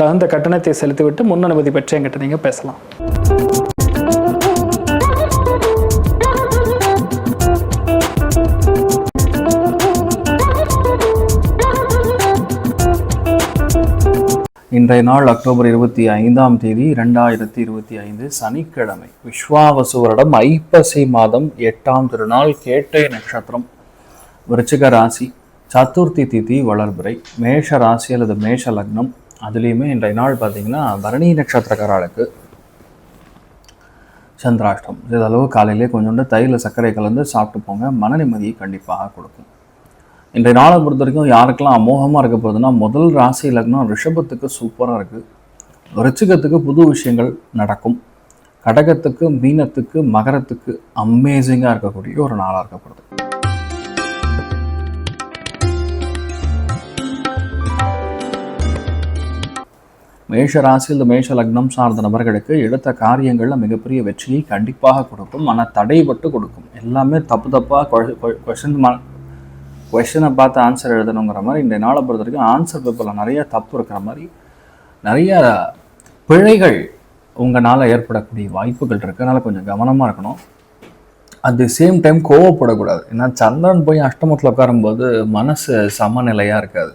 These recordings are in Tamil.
தகுந்த கட்டணத்தை செலுத்திவிட்டு முன் அனுமதி பெற்று என்கிட்ட நீங்கள் பேசலாம். இன்றைய நாள் அக்டோபர் இருபத்தி ஐந்தாம் தேதி இரண்டாயிரத்தி இருபத்தி ஐந்து சனிக்கிழமை. விஸ்வாவசு வருடம் ஐப்பசி மாதம் எட்டாம் திருநாள் கேட்டை நட்சத்திரம். விருச்சிக ராசி சதுர்த்தி திதி வளர்பிறை மேஷ ராசி அல்லது மேஷ லக்னம் அதுலேயுமே இன்றைய நாள் பார்த்தீங்கன்னா பரணி நட்சத்திரக்காரர்களுக்கு சந்திராஷ்டம் இதளவு காலையிலே கொஞ்சோண்டு தைல சர்க்கரை கலந்து சாப்பிட்டு போங்க. மன நிம்மதியை கண்டிப்பாக கொடுக்கும். இன்றைய நாளை பொறுத்த வரைக்கும் யாருக்கெல்லாம் அமோகமாக இருக்க போகுதுன்னா முதல் ராசி இலக்கணம் ரிஷபத்துக்கு சூப்பராக இருக்குது ரிச்சிகத்துக்கு புது விஷயங்கள் நடக்கும். கடகத்துக்கு மீனத்துக்கு மகரத்துக்கு அமேசிங்காக இருக்கக்கூடிய ஒரு நாளாக இருக்கப்படுது மேஷ ராசி இந்த மேஷ லக்னம் சார்ந்த நபர்களுக்கு எடுத்த காரியங்களில் மிகப்பெரிய வெற்றியை கண்டிப்பாக கொடுக்கும் ஆனால் தடைபட்டு கொடுக்கும். எல்லாமே தப்பு தப்பாக கொஷின் கொஷனை பார்த்து ஆன்சர் எழுதணுங்கிற மாதிரி இந்த நாளை பொறுத்த வரைக்கும் ஆன்சர் பேப்பரில் நிறைய தப்பு இருக்கிற மாதிரி நிறைய பிழைகள் உங்களால் ஏற்படக்கூடிய வாய்ப்புகள் இருக்குது அதனால் கொஞ்சம் கவனமாக இருக்கணும். அட் தி சேம் டைம் கோவப்படக்கூடாது. ஏன்னா சந்திரன் போய் அஷ்டமத்தில் உட்காரும்போது மனசு சமநிலையாக இருக்காது.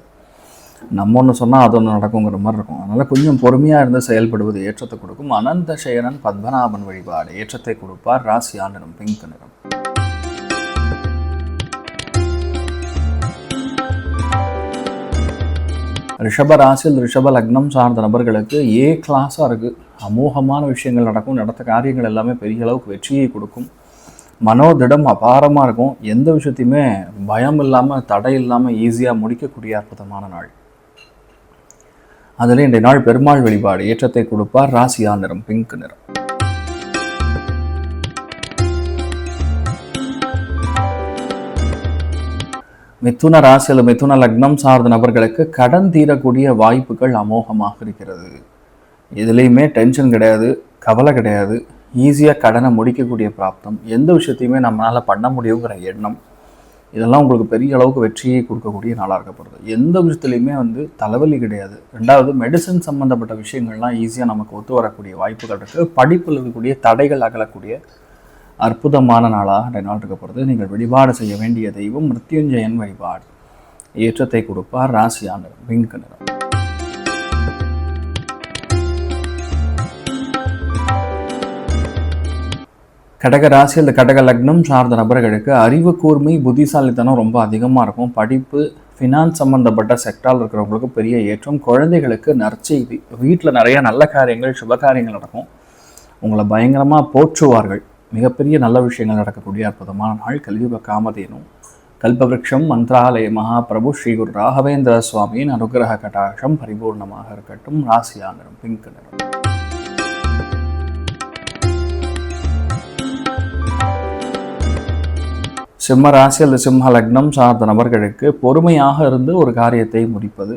நம்ம ஒன்று சொன்னால் அது ஒன்று நடக்குங்கிற மாதிரி இருக்கும். அதனால் கொஞ்சம் பொறுமையாக இருந்து செயல்படுவது ஏற்றத்தை கொடுக்கும். அனந்த சேரன் பத்மநாபன் வழிபாடு ஏற்றத்தை கொடுப்பார். ராசியா நிறம் பிங்க் நிறம். ரிஷப ராசியில் ரிஷப லக்னம் சார்ந்த நபர்களுக்கு ஏ கிளாஸாக இருக்குது அமோகமான விஷயங்கள் நடக்கும். நடத்த காரியங்கள் எல்லாமே பெரிய அளவுக்கு வெற்றியை கொடுக்கும். மனோதிடம் அபாரமாக இருக்கும். எந்த விஷயத்தையுமே பயம் இல்லாமல் தடை இல்லாமல் ஈஸியாக முடிக்கக்கூடிய அற்புதமான நாள். அதில் இன்றைய நாள் பெருமாள் வழிபாடு ஏற்றத்தை கொடுப்பார். ராசியா நிறம் பிங்க் நிறம். மிதுன ராசியில் மிதுன லக்னம் சார்ந்த நபர்களுக்கு கடன் தீரக்கூடிய வாய்ப்புகள் அமோகமாக இருக்கிறது. எதுலேயுமே டென்ஷன் கிடையாது கவலை கிடையாது. ஈஸியாக கடனை முடிக்கக்கூடிய பிராப்தம். எந்த விஷயத்தையுமே நம்மளால் பண்ண முடியுங்கிற எண்ணம். இதெல்லாம் உங்களுக்கு பெரிய அளவுக்கு வெற்றியை கொடுக்கக்கூடிய நாளாக இருக்கப்படுது. எந்த விஷயத்துலையுமே வந்து தலைவலி கிடையாது. ரெண்டாவது மெடிசன் சம்மந்தப்பட்ட விஷயங்கள்லாம் ஈஸியாக நமக்கு ஒத்து வரக்கூடிய வாய்ப்புகள் இருக்குது படிப்பில் இருக்கக்கூடிய தடைகள் அகலக்கூடிய அற்புதமான நாளாக இந்த நாள் இருக்கப்படுது. நீங்கள் வழிபாடு செய்ய வேண்டிய தெய்வம் மிருத்யுஞ்சயன் வழிபாடு. ஏற்றத்தை கொடுப்பார் ராசியான நிறம் பிங்க் நிறம் கடக ராசி அந்த கடக லக்னம் சார்ந்த நபர்களுக்கு அறிவு கூர்மை புத்திசாலித்தனம் ரொம்ப அதிகமாக இருக்கும். படிப்பு ஃபினான்ஸ் சம்மந்தப்பட்ட செக்டாரில் இருக்கிறவங்களுக்கு பெரிய ஏற்றம். குழந்தைகளுக்கு நற்செய்தி வீட்டில் நிறைய நல்ல காரியங்கள் சுப காரியங்கள் நடக்கும். உங்களை பயங்கரமாக போற்றுவார்கள். மிகப்பெரிய நல்ல விஷயங்கள் நடக்கக்கூடிய அற்புதமான நாள். கலியுக காமதேனும். கல்பவருஷம் மந்திராலய மகாபிரபு ஸ்ரீ குரு ராகவேந்திர சுவாமியின் அனுகிரக கட்டாட்சம் பரிபூர்ணமாக இருக்கட்டும். ராசியா நிறம் பிங்க் நிறம் சிம்ம ராசி அல்லது சிம்ம லக்னம் சார்ந்த நபர்களுக்கு பொறுமையாக இருந்து ஒரு காரியத்தை முடிப்பது.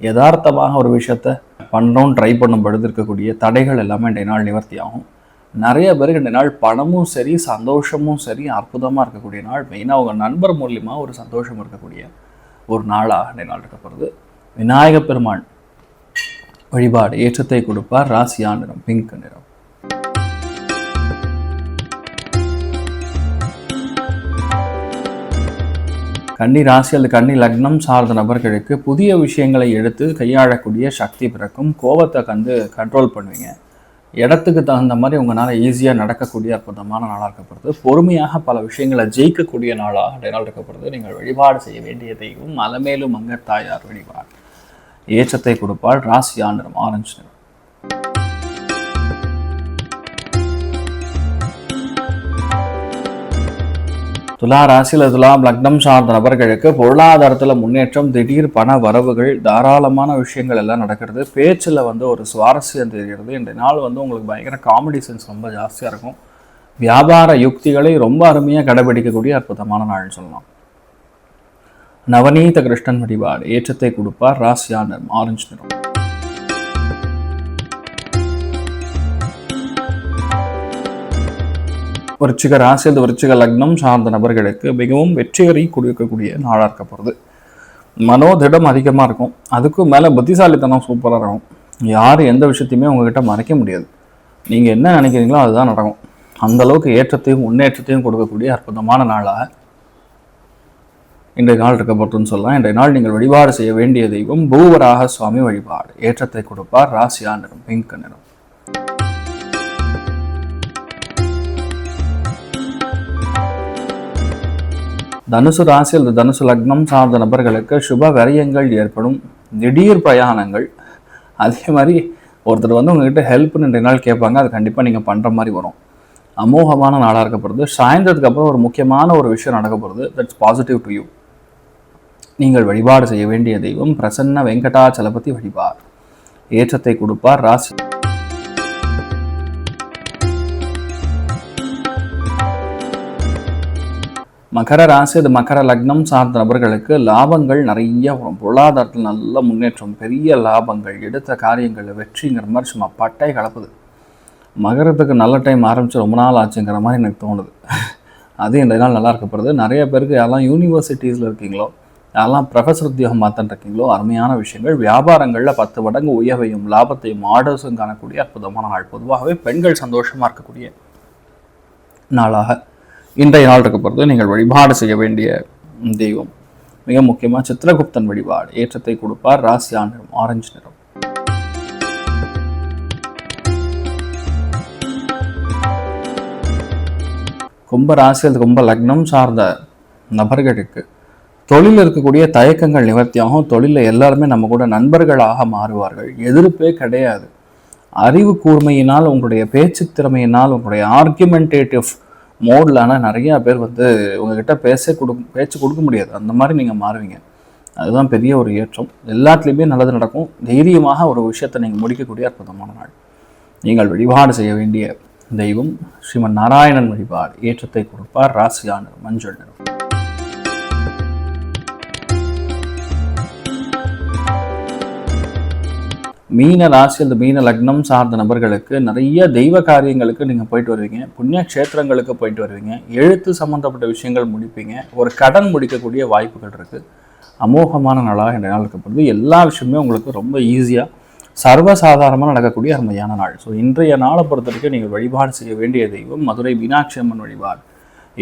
யதார்த்தமாக ஒரு விஷயத்தை பண்ணணும் ட்ரை பண்ணும் பொழுது இருக்கக்கூடிய தடைகள் எல்லாமே இன்றைய நாள் நிவர்த்தி ஆகும். நிறைய பேருக்கு இந்த நாள் பணமும் சரி சந்தோஷமும் சரி அற்புதமாக இருக்கக்கூடிய நாள். மெயினாக உங்கள் நண்பர் மூலியமாக ஒரு சந்தோஷம் இருக்கக்கூடிய ஒரு நாளாக இந்த நாள் இருக்கப்படுது விநாயகப் பெருமாள் வழிபாடு ஏற்றத்தை கொடுப்பார். ராசியா நிறம் பிங்க் நிறம். கன்னி ராசி அல்லது கன்னி லக்னம் சார்ந்த நபர்களுக்கு புதிய விஷயங்களை எடுத்து கையாளக்கூடிய சக்தி பிறக்கும். கோபத்தை கண்டு கண்ட்ரோல் பண்ணுவீங்க. இடத்துக்கு தகுந்த மாதிரி உங்களால் ஈஸியாக நடக்கக்கூடிய அற்புதமான நாளாக இருக்கப்படுது. பொறுமையாக பல விஷயங்களை ஜெயிக்கக்கூடிய நாளாக நாள் இருக்கப்படுது. நீங்கள் வழிபாடு செய்ய வேண்டிய தெய்வம். அலமேலும் மங்கத்தாயார் வழிபாடு. ஏற்றத்தை கொடுப்பாள். ராசி நிறம் ஆரஞ்சு நிறம். துலா ராசியில் துலாம் லக்னம் சார்ந்த நபர்களுக்கு பொருளாதாரத்தில் முன்னேற்றம் திடீர் பண வரவுகள் தாராளமான விஷயங்கள் எல்லாம் நடக்கிறது. பேச்சில் வந்து ஒரு சுவாரஸ்யம் தெரிகிறது. இந்த நாள் வந்து உங்களுக்கு பயங்கர காமெடி சென்ஸ் ரொம்ப ஜாஸ்தியாக இருக்கும். வியாபார யுக்திகளை ரொம்ப அருமையாக கடைபிடிக்கக்கூடிய அற்புதமான நாள்னு சொல்லலாம். நவநீத கிருஷ்ணன் வழிபாடு ஏற்றத்தை கொடுப்பார் ராசியா நிறம் ஆரஞ்சு நிறம். விருச்சிக ராசி அல்லது விருச்சிக லக்னம் சார்ந்த நபர்களுக்கு மிகவும் வெற்றிகரை கொடுக்கக்கூடிய நாளாக இருக்க போகிறது மனோதிடம் அதிகமாக இருக்கும். அதுக்கும் மேலே புத்திசாலித்தனம் சூப்பராக இருக்கும். யார் எந்த விஷயத்தையுமே உங்ககிட்ட மறைக்க முடியாது. நீங்கள் என்ன நினைக்கிறீங்களோ அதுதான் நடக்கும். அந்தளவுக்கு ஏற்றத்தையும் முன்னேற்றத்தையும் கொடுக்கக்கூடிய அற்புதமான நாளாக இன்றைய நாள் இருக்கப்பட்டுன்னு சொல்லலாம். இன்றைய நாள் நீங்கள் வழிபாடு செய்ய வேண்டிய தெய்வம் பூவராக சுவாமி வழிபாடு. ஏற்றத்தை கொடுப்பார். ராசியா நிறம் பிங்க் நிறம். தனுசு ராசி அல்லது தனுசு லக்னம் சார்ந்த நபர்களுக்கு சுப விரயங்கள் ஏற்படும். திடீர் பிரயாணங்கள். அதே மாதிரி ஒருத்தர் வந்து உங்ககிட்ட ஹெல்ப்னு ரெண்டு நாள் கேட்பாங்க. அது கண்டிப்பாக நீங்கள் பண்ணுற மாதிரி வரும். அமோகமான நாளாக இருக்கப்படுது சாயந்தரத்துக்கு அப்புறம் ஒரு முக்கியமான ஒரு விஷயம் நடக்க போகிறது தட்ஸ் பாசிட்டிவ் டு யூ நீங்கள் வழிபாடு செய்ய வேண்டிய தெய்வம் பிரசன்ன வெங்கடாச்சலபதி வழிபார். ஏற்றத்தை கொடுப்பார். ராசி மகர ராசி அது மகர லக்னம் சார்ந்த நபர்களுக்கு லாபங்கள் நிறைய வரும். பொருளாதாரத்தில் நல்ல முன்னேற்றம் பெரிய லாபங்கள் எடுத்த காரியங்களில் வெற்றிங்கிற மாதிரி சும்மா பட்டை கலப்புது. மகரத்துக்கு நல்ல டைம் ஆரம்பித்து ரொம்ப நாள் ஆச்சுங்கிற மாதிரி எனக்கு தோணுது. அது இந்த நாள் நல்லா இருக்கப்படுது நிறைய பேருக்கு யாரெல்லாம் யூனிவர்சிட்டிஸில் இருக்கீங்களோ யாரெல்லாம் ப்ரொஃபஸர் உத்தியோகம் பார்த்துட்டு இருக்கீங்களோ அருமையான விஷயங்கள். வியாபாரங்களில் பத்து மடங்கு உயர்வையும் லாபத்தையும் ஆர்டர்ஸும் காணக்கூடிய அற்புதமான நாள். பொதுவாகவே பெண்கள் சந்தோஷமாக இருக்கக்கூடிய நாளாக. இன்றைய நாள் இருக்க பொறுத்து நீங்கள் வழிபாடு செய்ய வேண்டிய தெய்வம். மிக முக்கியமாக சித்திரகுப்தன் வழிபாடு. ஏற்றத்தை கொடுப்பார். ராசி நிறம் ஆரஞ்சு நிறம். கும்ப ராசி அல்லது கும்ப லக்னம் சார்ந்த நபர்களுக்கு தொழில் இருக்கக்கூடிய தயக்கங்கள் நிவர்த்தியாகும். தொழிலில் எல்லாருமே நம்ம கூட நண்பர்களாக மாறுவார்கள். எதிர்ப்பே கிடையாது. அறிவு கூர்மையினால் உங்களுடைய பேச்சு திறமையினால் உங்களுடைய ஆர்குமெண்டேட்டிவ் மோடில் ஆனால் நிறையா பேர் வந்து உங்ககிட்ட பேச கொடு பேச்சு கொடுக்க முடியாது. அந்த மாதிரி நீங்கள் மாறுவீங்க. அதுதான் பெரிய ஒரு ஏற்றம். எல்லாத்துலேயுமே நல்லது நடக்கும். தைரியமாக ஒரு விஷயத்தை நீங்கள் முடிக்கக்கூடிய அற்புதமான நாள். நீங்கள் வழிபாடு செய்ய வேண்டிய தெய்வம் ஸ்ரீமன் நாராயணன் வழிபாடு. ஏற்றத்தை கொடுப்பார். ராசியான மஞ்சள் மீன ராசி அல்லது மீன லக்னம் சார்ந்த நபர்களுக்கு நிறைய தெய்வ காரியங்களுக்கு நீங்கள் போயிட்டு வருவீங்க. புண்ணிய க்ஷேத்திரங்களுக்கு போயிட்டு வருவீங்க. எழுத்து சம்மந்தப்பட்ட விஷயங்கள் முடிப்பீங்க. ஒரு கடன் முடிக்கக்கூடிய வாய்ப்புகள் இருக்குது அமோகமான நாளாக இந்த நாள் இருக்கப்படுது எல்லா விஷயமுமே உங்களுக்கு ரொம்ப ஈஸியாக சர்வசாதாரணமாக நடக்கக்கூடிய அருமையான நாள். ஸோ இன்றைய நாளை பொறுத்த வரைக்கும் நீங்கள் வழிபாடு செய்ய வேண்டிய தெய்வம் மதுரை மீனாட்சி அம்மன் வழிபாடு.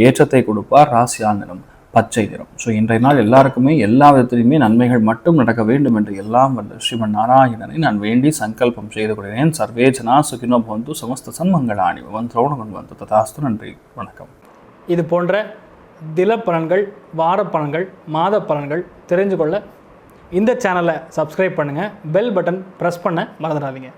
ஏற்றத்தை கொடுப்பார் ராசியா நிறம் பச்சை நிறம். ஸோ இன்றைய நாள் எல்லாருக்குமே எல்லா விதத்திலையுமே நன்மைகள் மட்டும் நடக்க வேண்டும் என்று எல்லாம் வந்த ஸ்ரீமன் நாராயணனை நான் வேண்டி சங்கல்பம் செய்து கொள்கிறேன். சர்வேஜனா சுகினோ பந்து சமஸ்த சன்மங்களாணி வந்து திரோணகன் வந்து ததாஸ்து. நன்றி. வணக்கம். இது போன்ற தில பலன்கள் வார பலன்கள் மாத பலன்கள் தெரிஞ்சு கொள்ள இந்த சேனலை சப்ஸ்கிரைப் பண்ணுங்கள் பெல் பட்டன் ப்ரெஸ் பண்ண மறந்துடாதீங்க.